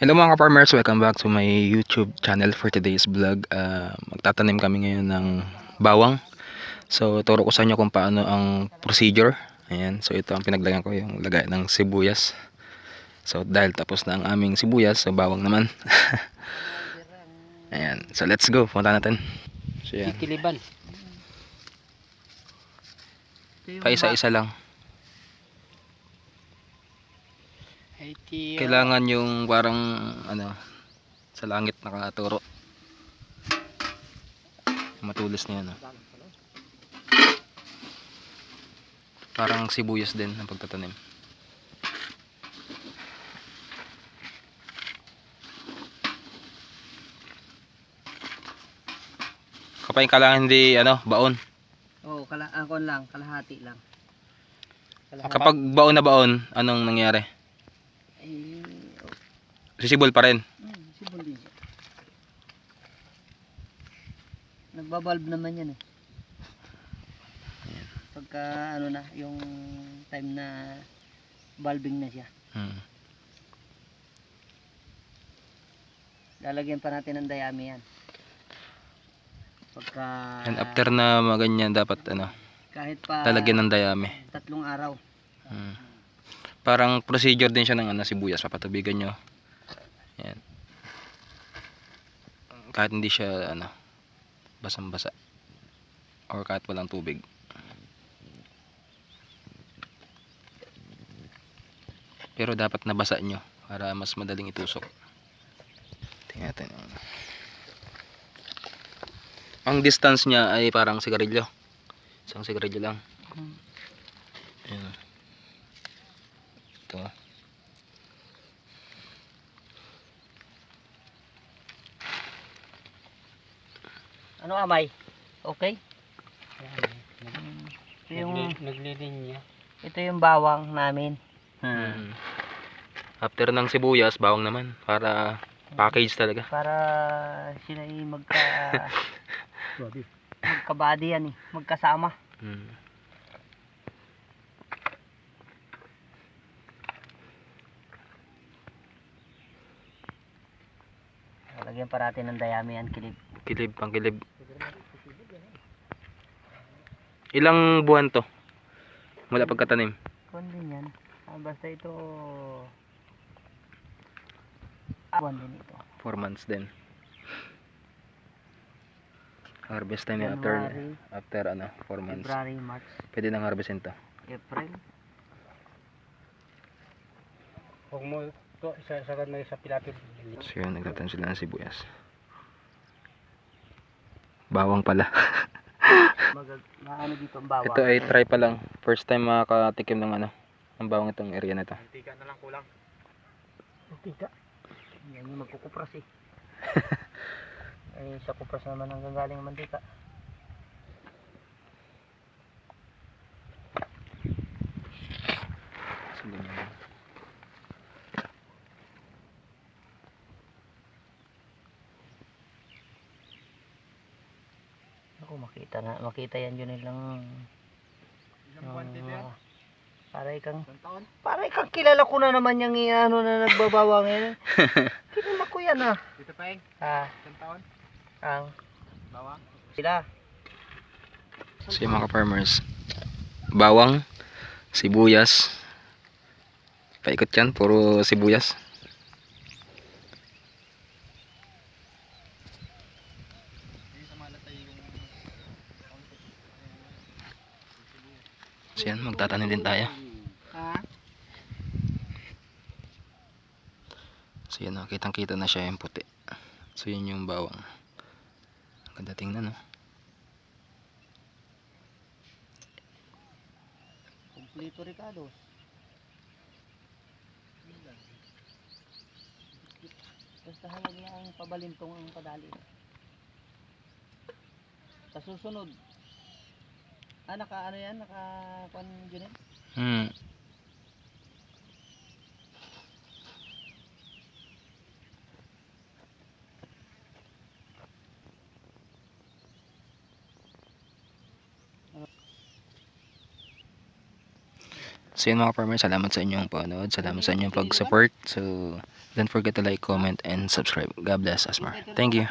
Hello mga ka-farmers, welcome back to my YouTube channel for today's vlog. Ah, magtatanim kami ngayon ng bawang. So, turo ko sa inyo kung paano ang procedure. Ayan, so ito ang pinaglagyan ko, yung lagay ng sibuyas. So, dahil tapos na ang aming sibuyas, so bawang naman. Ayan, so let's go, punta natin. So, yan. Kiliban. Paisa-isa lang. Haiti. Kailangan yung parang, ano, sa langit nakaturo. Matulis na yan, oh. Parang sibuyas din ang pagtatanim. Kapag kailangan hindi ano, baon. Oo, kala ako lang, kalahati lang. Kalahati. Kapag baon na baon, anong nangyari? Sisibol pa rin. hmm, sibol din siya. Nagbabalb naman yan eh. Pagka ano na, yung time na bulbing na siya. Hmm. Lalagyan pa natin ng dayami yan. Pagka And after na maganyan dapat ano, kahit pa lalagyan ng dayami. tatlong araw. Hmm. Parang procedure din siya ng ano, sibuyas, papatubigan nyo. Yan. Kahit hindi siya ano, basang-basa. Or kahit walang tubig. Pero dapat nabasa nyo para mas madaling itusok. Tingnan natin. Ang distance niya ay parang sigarilyo. Isang sigarilyo lang. Hmm. Ayan. Ito. Ano amay? Okay? Ito yung naglilinya. ito yung bawang namin. Mm. After ng sibuyas, bawang naman. Para package talaga. Para sila ay magka magkabady yan eh, magkasama. Mm. Lagyan pa natin ng dayami yan, kilip. Kilib, pang kilib. Ilang buwan to? Mula pagkatanim. Kuwan din yan. Ah, basta ito ah, din ito. 4 months din. Harvest time after January, after ano, 4 months. February, March, Pwede nang harvestin to. April. Huwag mo to sa sagad na sa pilapit. So yun, nagtatanim sila ng sibuyas. Bawang pala. Mag maano dito ang bawang. Ito ay try pa lang. First time makakatikim ng ano, ng bawang itong area na to. Antika na lang kulang. Mantika. Yan yung magkukupras eh. Ay, sa kupras naman ang gagaling ang mantika. Makita na, makita yan yun lang. Ilang buwan din yan? Para ikang, Isang taon? para ikang kilala ko na naman yung ano na nagbabawang yan. Kilala ko yan ah. Dito pa eh. Ah, Isang taon? ang Bawang? sila. So yung mga farmers, bawang, sibuyas, paikot yan, puro sibuyas. So yan, magtatanim din tayo. So yan, oh, kitang kita na siya yung puti. So yun yung bawang. Ang Ganda tingnan, no? Kompleto Ricardo. Basta hawag lang pabalintong ang padali. Sa susunod. Ah, naka ano yan? Naka kwan yun eh? Hmm. So yun mga farmers, salamat sa inyong panood. Salamat sa inyong pag-support. So don't forget to like, comment, and subscribe. God bless us more. Thank you.